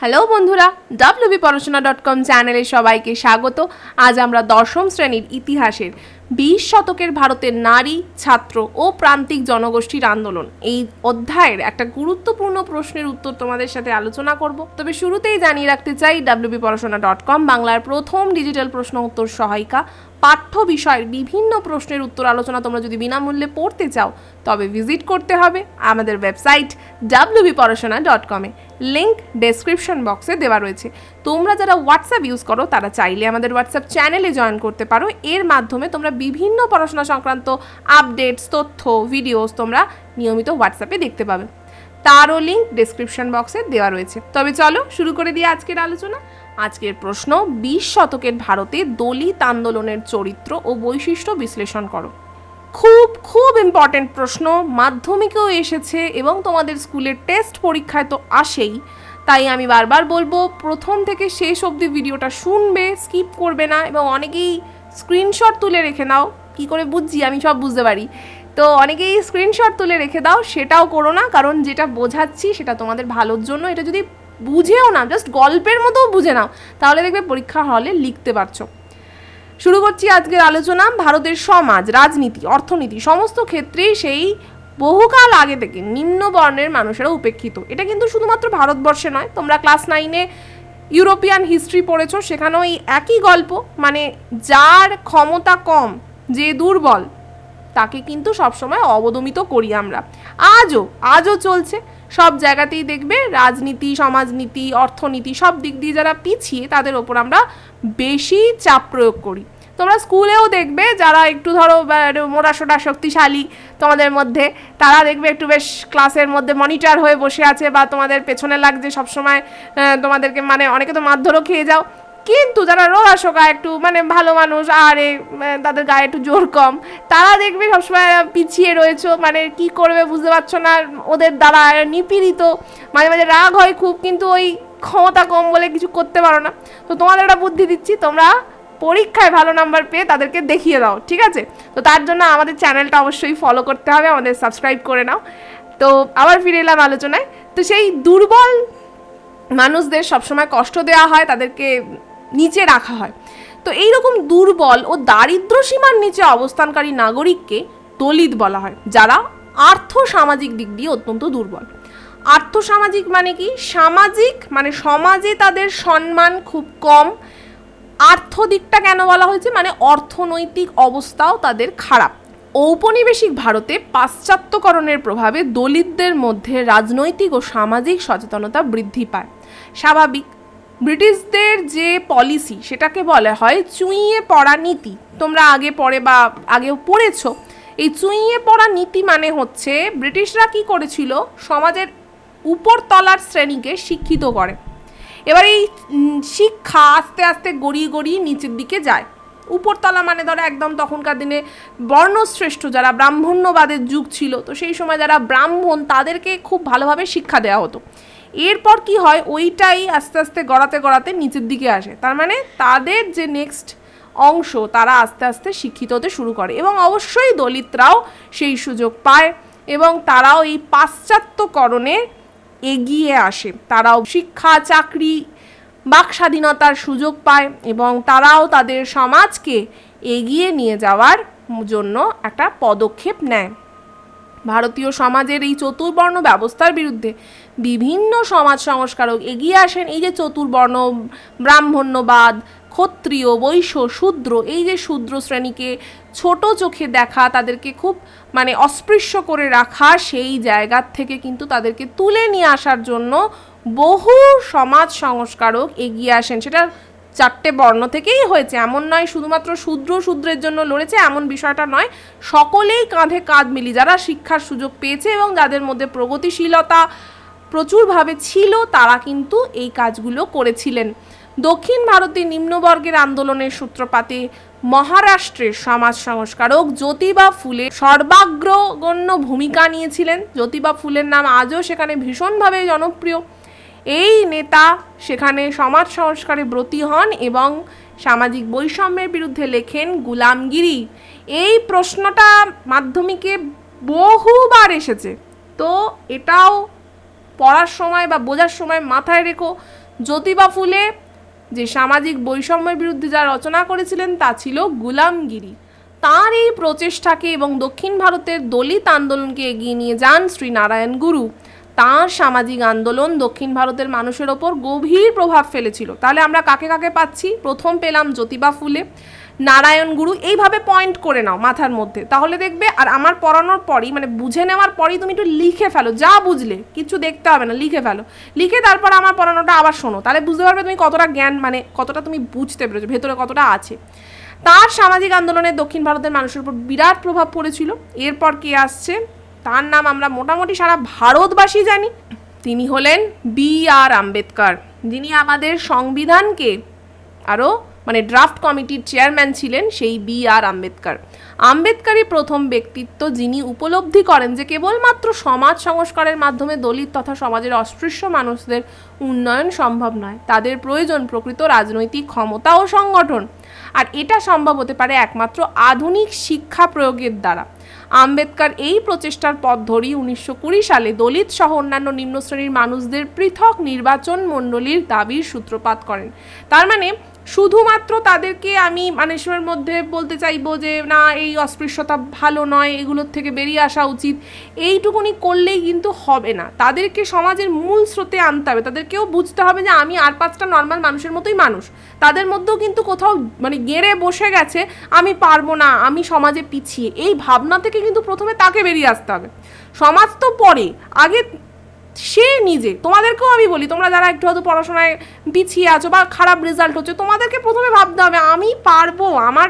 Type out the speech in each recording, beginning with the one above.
Hello বন্ধুরা WB পড়াশোনা dot com চ্যানেলে সবাইকে স্বাগত। আজ আমরা দশম শ্রেণির ইতিহাসের বিশ শতকের ভারতের নারী, ছাত্র ও প্রান্তিক জনগোষ্ঠীর আন্দোলন। এই অধ্যায়ের একটা গুরুত্বপূর্ণ প্রশ্নের উত্তর তোমাদের সাথে আলোচনা করব। তবে শুরুতেই জানিয়ে রাখতে চাই ডাব্লিউবি পড়াশোনা ডট কম, বাংলার প্রথম ডিজিটাল প্রশ্ন উত্তর সহায়িকা। পাঠ্য বিষয়ের বিভিন্ন প্রশ্নের উত্তর আলোচনা তোমরা যদি বিনামূল্যে পড়তে চাও, তবে ভিজিট করতে হবে আমাদের ওয়েবসাইট ডাব্লিউবি পড়াশোনা ডট কমে লিঙ্ক ডেসক্রিপশন বক্সে দেওয়া রয়েছে। তোমরা যারা হোয়াটসঅ্যাপ ইউজ করো, তারা চাইলে আমাদের হোয়াটসঅ্যাপ চ্যানেলে জয়েন করতে পারো। এর মাধ্যমে তোমরা বিভিন্ন পড়াশোনা সংক্রান্ত আপডেটস, তথ্য ভিডিওস তোমরা নিয়মিত হোয়াটসঅ্যাপে দেখতে পাবে। তারও লিঙ্ক ডেসক্রিপশন বক্সে দেওয়া রয়েছে। তবে চলো শুরু করে দিয়ে আজকের আলোচনা। আজকের প্রশ্ন, বিশ শতকের ভারতে দলিত আন্দোলনের চরিত্র ও বৈশিষ্ট্য বিশ্লেষণ করো। খুব খুব ইম্পর্টেন্ট প্রশ্ন, মাধ্যমিকেও এসেছে এবং তোমাদের স্কুলের টেস্ট পরীক্ষায় তো আসেই। তাই আমি বারবার বলব, প্রথম থেকে শেষ অবধি ভিডিওটা শুনবে স্কিপ করবে না এবং অনেকেই স্ক্রিনশট তুলে রেখে নাও কি করে বুঝছি? আমি সব বুঝতে পারি। তো অনেকেই স্ক্রিনশট তুলে রেখে দাও, সেটাও করো না। কারণ যেটা বোঝাচ্ছি, সেটা তোমাদের ভালোর জন্য। এটা যদি বুঝেও না জাস্ট গল্পের মতো বুঝে নাও, তাহলে দেখবে পরীক্ষা হলে লিখতে পারছ। শুরু করছি আজকের আলোচনা। ভারতের সমাজ, রাজনীতি, অর্থনীতি, সমস্ত ক্ষেত্রেই সেই বহুকাল আগে থেকে নিম্ন বর্ণের মানুষেরা উপেক্ষিত। এটা কিন্তু শুধুমাত্র ভারতবর্ষে নয়, তোমরা ক্লাস নাইনে ইউরোপিয়ান হিস্ট্রি পড়েছো, সেখানেও এই একই গল্প মানে যার ক্ষমতা কম, যে দুর্বল, তাকে কিন্তু সবসময় অবদমিত করি আমরা। আজও আজও চলছে। সব জায়গাতেই দেখবে রাজনীতি, সমাজনীতি, অর্থনীতি, সব দিক দিয়ে যারা পিছিয়ে, তাদের ওপর আমরা বেশি চাপ প্রয়োগ করি। তোমরা স্কুলেও দেখবে যারা একটু ধরো, বা একটু মোটাসোটা, শক্তিশালী তোমাদের মধ্যে, তারা দেখবে একটু বেশ ক্লাসের মধ্যে মনিটর হয়ে বসে আছে বা তোমাদের পেছনে লাগছে সবসময় তোমাদেরকে মানে অনেকে তো মারধরও খেয়ে যাও। কিন্তু যারা রোগাশোকা একটু মানে ভালো মানুষ, আর মানে তাদের গায়ে একটু জোর কম, তারা দেখবে সবসময় পিছিয়ে রয়েছে মানে কি করবে বুঝতে পারছ না, ওদের দ্বারা নিপীড়িত। মাঝে মাঝে রাগ হয় খুব, কিন্তু ওই ক্ষমতা কম বলে কিছু করতে পারো না। তো তোমাদের একটা বুদ্ধি দিচ্ছি, তোমরা পরীক্ষায় ভালো নাম্বার পেয়ে তাদেরকে দেখিয়ে দাও, ঠিক আছে? তো তার জন্য আমাদের চ্যানেলটা অবশ্যই ফলো করতে হবে, আমাদের সাবস্ক্রাইব করে নাও। তো আবার ফিরে এলাম আলোচনায়। তো সেই দুর্বল মানুষদের সবসময় কষ্ট দেওয়া হয়, তাদেরকে নিচে রাখা হয়। তো এইরকম দুর্বল ও দারিদ্র সীমার নিচে অবস্থানকারী নাগরিককে দলিত বলা হয়, যারা আর্থ সামাজিক দিক দিয়ে অত্যন্ত দুর্বল। আর্থ সামাজিক মানে কি? সামাজিক মানে সমাজে তাদের সম্মান খুব কম আর্থ দিকটা কেন বলা হয়েছে? মানে অর্থনৈতিক অবস্থাও তাদের খারাপ। ঔপনিবেশিক ভারতে পাশ্চাত্যকরণের প্রভাবে দলিতদের মধ্যে রাজনৈতিক ও সামাজিক সচেতনতা বৃদ্ধি পায়। স্বাভাবিক। ব্রিটিশদের যে পলিসি, সেটাকে বলা হয় চুইয়ে পড়া নীতি। তোমরা আগে পড়ে বা আগেও পড়েছো। এই চুইয়ে পড়া নীতি মানে হচ্ছে, ব্রিটিশরা কি করেছিল? সমাজের উপরতলার শ্রেণীকে শিক্ষিত করে। এবার এই শিক্ষা আস্তে আস্তে গড়িয়ে গড়িয়ে নিচের দিকে যায়। উপরতলা মানে ধরো একদম তখনকার দিনে বর্ণশ্রেষ্ঠ যারা ব্রাহ্মণ্যবাদের যুগ ছিল, তো সেই সময় যারা ব্রাহ্মণ তাদেরকে খুব ভালোভাবে শিক্ষা দেওয়া হতো। এরপর কি হয়? ওইটাই আস্তে আস্তে গড়াতে গড়াতে নিচের দিকে আসে। তার মানে তাদের যে নেক্সট অংশ, তারা আস্তে আস্তে শিক্ষিত হতে শুরু করে এবং অবশ্যই দলিতরাও সেই সুযোগ পায় এবং তারাও এই পাশ্চাত্যকরণে এগিয়ে আসে। তারাও শিক্ষা, চাকরি, বাক স্বাধীনতার সুযোগ পায় এবং তারাও তাদের সমাজকে এগিয়ে নিয়ে যাওয়ার জন্য একটা পদক্ষেপ নেয়। ভারতীয় সমাজের এই চতুর্বর্ণ ব্যবস্থার বিরুদ্ধে বিভিন্ন সমাজ সংস্কারক এগিয়ে আসেন। এই যে চতুর্বর্ণ, ব্রাহ্মণ্যবাদ, ক্ষত্রিয়, বৈশ্য, শূদ্র, এই যে শূদ্র শ্রেণীকে ছোট চোখে দেখা তাদেরকে খুব মানে অস্পৃশ্য করে রাখা সেই জায়গার থেকে কিন্তু তাদেরকে তুলে নিয়ে আসার জন্য বহু সমাজ সংস্কারক এগিয়ে আসেন। সেটা চারটে বর্ণ থেকেই হয়েছে। এমন নয়, শুধুমাত্র শূদ্র শূদ্রের জন্য লড়েছে, এমন বিষয়টা নয়। সকলেই কাঁধে কাঁধ মিলি যারা শিক্ষার সুযোগ পেয়েছে এবং যাদের মধ্যে প্রগতিশীলতা প্রচুরভাবে ছিল, তারা কিন্তু এই কাজগুলো করেছিলেন। দক্ষিণ ভারতে নিম্নবর্গের আন্দোলনের সূত্রপাতে মহারাষ্ট্রের সমাজ সংস্কারক জ্যোতিবা ফুলে সর্বাগ্রগণ্য ভূমিকা নিয়েছিলেন। জ্যোতিবা ফুলের নাম আজও সেখানে ভীষণভাবে জনপ্রিয়। এই নেতা সেখানে সমাজ সংস্কারে ব্রতী হন এবং সামাজিক বৈষম্যের বিরুদ্ধে লেখেন গুলামগিরি। এই প্রশ্নটা মাধ্যমিকে বহুবার এসেছে। তো এটাও পড়ার সময় বা বোঝার সময় মাথায় রেখো। জ্যোতিবা ফুলে যে সামাজিক বৈষম্যের বিরুদ্ধে যা রচনা করেছিলেন তা ছিল গুলামগিরি। তার এই প্রচেষ্টাকে এবং দক্ষিণ ভারতের দলিত আন্দোলনকে এগিয়ে নিয়ে যান শ্রীনারায়ণ গুরু। তাঁর সামাজিক আন্দোলন দক্ষিণ ভারতের মানুষের ওপর গভীর প্রভাব ফেলেছিল। তাহলে আমরা কাকে কাকে পাচ্ছি? প্রথম পেলাম জ্যোতিবা ফুলে। নারায়ণ গুরু, এইভাবে পয়েন্ট করে নাও মাথার মধ্যে। তাহলে দেখবে, আর আমার পড়ানোর পরই মানে বুঝে নেওয়ার পরই তুমি একটু লিখে ফেলো। যা বুঝলে, কিছু দেখতে হবে না, লিখে ফেলো। লিখে তারপর আমার পড়ানোটা আবার শোনো। তাহলে বুঝতে পারবে তুমি কতটা জ্ঞান মানে কতটা তুমি বুঝতে পেরেছ, ভেতরে কতটা আছে। তার সামাজিক আন্দোলনে দক্ষিণ ভারতের মানুষের উপর বিরাট প্রভাব পড়েছিল। এরপর কে আসছে? তার নাম আমরা মোটামুটি সারা ভারতবাসী জানি। তিনি হলেন বি আর আম্বেদকর। যিনি আমাদের সংবিধানকে আরও মানে ড্রাফট কমিটির চেয়ারম্যান ছিলেন সেই বি আর আম্বেদকর। আম্বেদকরই প্রথম ব্যক্তিত্ব যিনি উপলব্ধি করেন যে কেবলমাত্র সমাজ সংস্কারের মাধ্যমে দলিত তথা সমাজের অস্পৃশ্য মানুষদের উন্নয়ন সম্ভব নয়, তাদের প্রয়োজন প্রকৃত রাজনৈতিক ক্ষমতা ও সংগঠন। আর এটা সম্ভব হতে পারে একমাত্র আধুনিক শিক্ষা প্রয়োগের দ্বারা। আম্বেদকর এই প্রচেষ্টার পথ ধরেই উনিশশো কুড়ি সালে দলিত সহ অন্যান্য নিম্ন শ্রেণির মানুষদের পৃথক নির্বাচন মণ্ডলীর দাবির সূত্রপাত করেন। তার মানে শুধুমাত্র তাদেরকে আমি মানুষের মধ্যে বলতে চাইব যে, না, এই অস্পৃশ্যতা ভালো নয়, এগুলোর থেকে বেরিয়ে আসা উচিত। এইটুকুনি করলেই কিন্তু হবে না। তাদেরকে সমাজের মূল স্রোতে আনতে হবে। তাদেরকেও বুঝতে হবে যে, আমি আর পাঁচটা নর্মাল মানুষের মতোই মানুষ। তাদের মধ্যেও কিন্তু কোথাও মানে গেড়ে বসে গেছে, আমি পারব না, আমি সমাজে পিছিয়ে। এই ভাবনা থেকে কিন্তু প্রথমে তাকে বেরিয়ে আসতে হবে। সমাজ তো পরে। আগে সে নিজে, তোমাদেরকেও আমি বলি, তোমরা যারা একটু হয়তো পড়াশোনায় পিছিয়ে আছো বা খারাপ রেজাল্ট হচ্ছে, তোমাদেরকে প্রথমে ভাবতে হবে, আমি পারব, আমার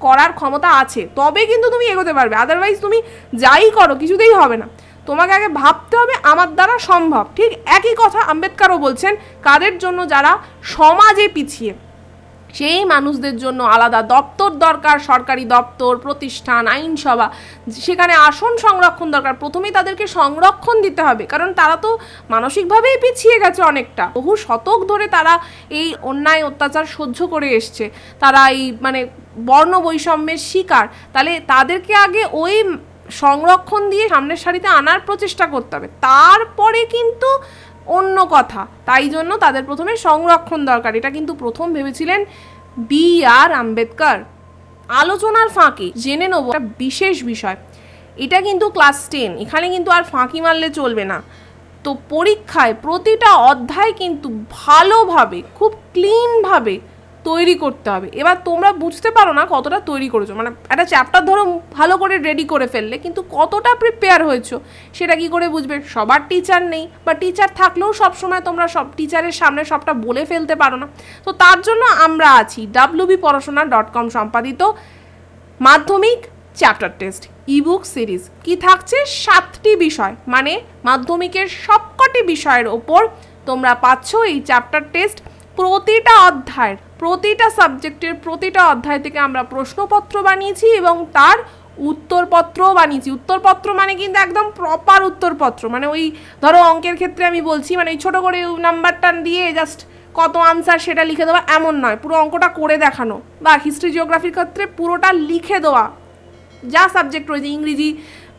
করার ক্ষমতা আছে, তবে কিন্তু তুমি এগোতে পারবে আদারওয়াইজ তুমি যাই করো, কিছুতেই হবে না। তোমাকে আগে ভাবতে হবে, আমার দ্বারা সম্ভব, ঠিক একই কথা আম্বেদকারও বলছেন, কাদের জন্য যারা সমাজে পিছিয়ে সেই মানুষদের জন্য আলাদা দপ্তর দরকার, সরকারি দপ্তর, প্রতিষ্ঠান, আইনসভা। সেখানে আসন সংরক্ষণ দরকার। প্রথমেই তাদেরকে সংরক্ষণ দিতে হবে, কারণ তারা তো মানসিকভাবেই পিছিয়ে গেছে অনেকটা। বহু শতক ধরে তারা এই অন্যায় অত্যাচার সহ্য করে এসছে। তারা এই মানে বর্ণ বৈষম্যের শিকার। তাহলে তাদেরকে আগে ওই সংরক্ষণ দিয়ে সামনের সারিতে আনার প্রচেষ্টা করতে হবে। তারপরে কিন্তু অন্য কথা। তাই জন্য তাদের প্রথমে সংরক্ষণ দরকার। এটা কিন্তু প্রথম ভেবেছিলেন বি আর আম্বেদকর। আলোচনার ফাঁকে জেনে নেব একটা বিশেষ বিষয়। এটা কিন্তু ক্লাস টেন। এখানে কিন্তু আর ফাঁকি মারলে চলবে না। তো পরীক্ষায় প্রতিটা অধ্যায় কিন্তু ভালোভাবে, খুব ক্লিনভাবে তৈরি করতে হবে। এবার তোমরা বুঝতে পারো না কতটা তৈরি করেছ। মানে একটা চ্যাপ্টার ধরো ভালো করে রেডি করে ফেললে, কিন্তু কতটা প্রিপেয়ার হয়েছো সেটা কি করে বুঝবে? সবার টিচার নেই, বা টিচার থাকলেও সবসময় তোমরা সব টিচারের সামনে সবটা বলে ফেলতে পারো না। তো তার জন্য আমরা আছি ডাব্লিউবি পড়াশোনা ডট কম সম্পাদিত মাধ্যমিক চ্যাপ্টার টেস্ট ইবুক সিরিজ কি থাকছে? সাতটি বিষয়। মানে মাধ্যমিকের সবকটি বিষয়ের ওপর তোমরা পাচ্ছ এই চ্যাপ্টার টেস্ট প্রতিটা অধ্যায়ের প্রতিটা সাবজেক্টের প্রতিটা অধ্যায় থেকে আমরা প্রশ্নপত্র বানিয়েছি এবং তার উত্তরপত্রও বানিয়েছি। উত্তরপত্র মানে কিন্তু একদম প্রপার উত্তরপত্র। মানে ওই ধরো অঙ্কের ক্ষেত্রে আমি বলছি মানে ওই ছোটো করে নাম্বারটা দিয়ে জাস্ট কত আনসার সেটা লিখে দেওয়া এমন নয়। পুরো অঙ্কটা করে দেখানো বা হিস্ট্রি জিওগ্রাফির ক্ষেত্রে পুরোটা লিখে দেওয়া। যা সাবজেক্ট রয়েছে, ইংরেজি,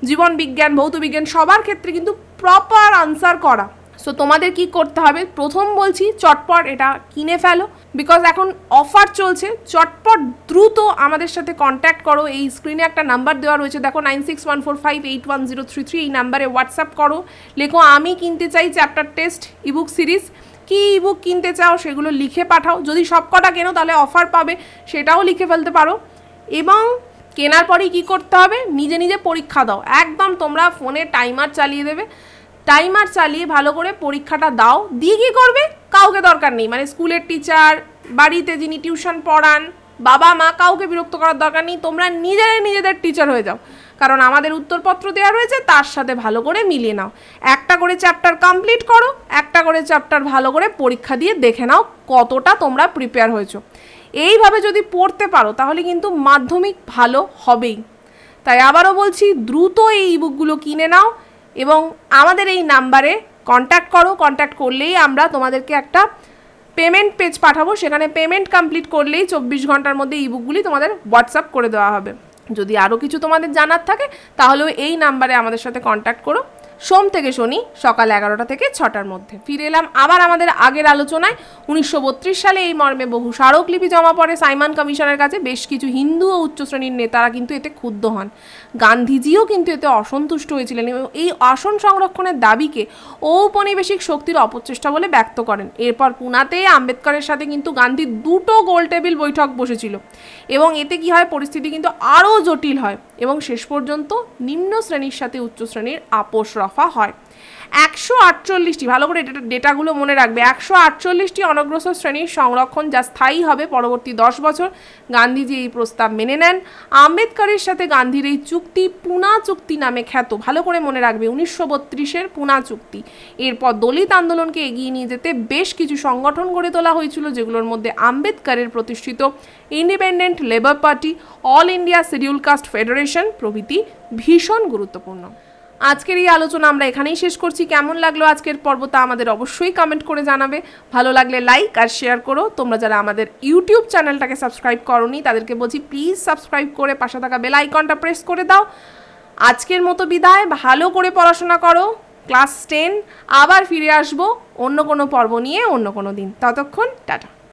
জীবন বিজ্ঞান, ভৌত বিজ্ঞান, সবার ক্ষেত্রে কিন্তু প্রপার আনসার করা। সো তোমাদের কি করতে হবে? প্রথম বলছি, চটপট এটা কিনে ফেলো। বিকজ এখন অফার চলছে, চটপট দ্রুত আমাদের সাথে কন্ট্যাক্ট করো। এই স্ক্রিনে একটা নাম্বার দেওয়া রয়েছে। দেখো nine six one four five eight one zero three three এই নাম্বারে হোয়াটসঅ্যাপ করো। লেখো, আমি কিনতে চাই চ্যাপ্টার টেস্ট ইবুক সিরিজ কি ইবুক কিনতে চাও সেগুলো লিখে পাঠাও। যদি সব কটা কেনো, তাহলে অফার পাবে, সেটাও লিখে ফেলতে পারো। এবং কেনার পরেই কী করতে হবে? নিজে নিজে পরীক্ষা দাও। একদম তোমরা ফোনে টাইমার চালিয়ে দেবে। টাইমার চালিয়ে ভালো করে পরীক্ষাটা দাও। দিয়ে কী করবে? কাউকে দরকার নেই। মানে স্কুলের টিচার, বাড়িতে যিনি টিউশন পড়ান, বাবা, মা কাউকে বিরক্ত করার দরকার নেই। তোমরা নিজেরাই নিজেদের টিচার হয়ে যাও। কারণ আমাদের উত্তরপত্র দেওয়া রয়েছে, তার সাথে ভালো করে মিলিয়ে নাও। একটা করে চ্যাপ্টার কমপ্লিট করো, একটা করে চ্যাপ্টার ভালো করে পরীক্ষা দিয়ে দেখে নাও কতটা তোমরা প্রিপেয়ার হয়েছো। এইভাবে যদি পড়তে পারো, তাহলে কিন্তু মাধ্যমিক ভালো হবেই। তাই আবারও বলছি, দ্রুত এই ইবুকগুলো কিনে নাও। এবং আমাদের এই নাম্বারে কন্ট্যাক্ট করো কন্ট্যাক্ট করলেই আমরা তোমাদেরকে একটা পেমেন্ট পেজ পাঠাবো। সেখানে পেমেন্ট কমপ্লিট করলেই চব্বিশ ঘণ্টার মধ্যে ইবুকগুলি তোমাদের হোয়াটসঅ্যাপ করে দেওয়া হবে। যদি আরও কিছু তোমাদের জানার থাকে, তাহলেও এই নাম্বারে আমাদের সাথে কন্ট্যাক্ট করো। সোম থেকে শনি, সকাল এগারোটা থেকে ছটার মধ্যে। ফিরে এলাম আবার আমাদের আগের আলোচনায়। উনিশশো বত্রিশ সালে এই মর্মে বহু স্মারকলিপি জমা পড়ে সাইমন কমিশনের কাছে। বেশ কিছু হিন্দু ও উচ্চ শ্রেণির নেতারা কিন্তু এতে ক্ষুব্ধ হন। গান্ধীজিও কিন্তু এতে অসন্তুষ্ট হয়েছিলেন এবং এই আসন সংরক্ষণের দাবিকে ঔপনিবেশিক শক্তির অপচেষ্টা বলে ব্যক্ত করেন। এরপর পুনাতে আম্বেদকরের সাথে কিন্তু গান্ধী দুটো গোল টেবিল বৈঠক বসেছিল এবং এতে কি হয়, পরিস্থিতি কিন্তু আরও জটিল হয় এবং শেষ পর্যন্ত নিম্ন শ্রেণির সাথে উচ্চ শ্রেণির আপোষ রফা হয়। একশো আটচল্লিশটি, ভালো করে ডেটা ডেটাগুলো মনে রাখবে। একশো আটচল্লিশটি অনগ্রসর শ্রেণির সংরক্ষণ যা স্থায়ী হবে পরবর্তী দশ বছর। গান্ধীজি এই প্রস্তাব মেনে নেন। আম্বেদকরের সাথে গান্ধীর এই চুক্তি পুনা চুক্তি নামে খ্যাত। ভালো করে মনে রাখবে, উনিশশো বত্রিশের পুনা চুক্তি। এরপর দলিত আন্দোলনকে এগিয়ে নিয়ে যেতে বেশ কিছু সংগঠন গড়ে তোলা হয়েছিল, যেগুলোর মধ্যে আম্বেদকরের প্রতিষ্ঠিত independent labour party, all India schedule caste federation প্রভৃতি ভীষণ গুরুত্বপূর্ণ। আজকের এই আলোচনা আমরা এখানেই শেষ করছি। কেমন লাগল আজকের পর্ব তা আমাদের অবশ্যই কমেন্ট করে জানাবে। ভালো লাগলে লাইক আর শেয়ার করো। তোমরা যারা আমাদের ইউটিউব চ্যানেলটাকে সাবস্ক্রাইব করনি, তাদেরকে বলছি প্লিজ সাবস্ক্রাইব করে পাশে থাকা বেল আইকনটা প্রেস করে দাও। আজকের মতো বিদায়। ভালো করে পড়াশোনা করো। ক্লাস টেন আবার ফিরে আসব অন্য কোনো পর্ব নিয়ে অন্য কোনো দিন। ততক্ষণ টাটা।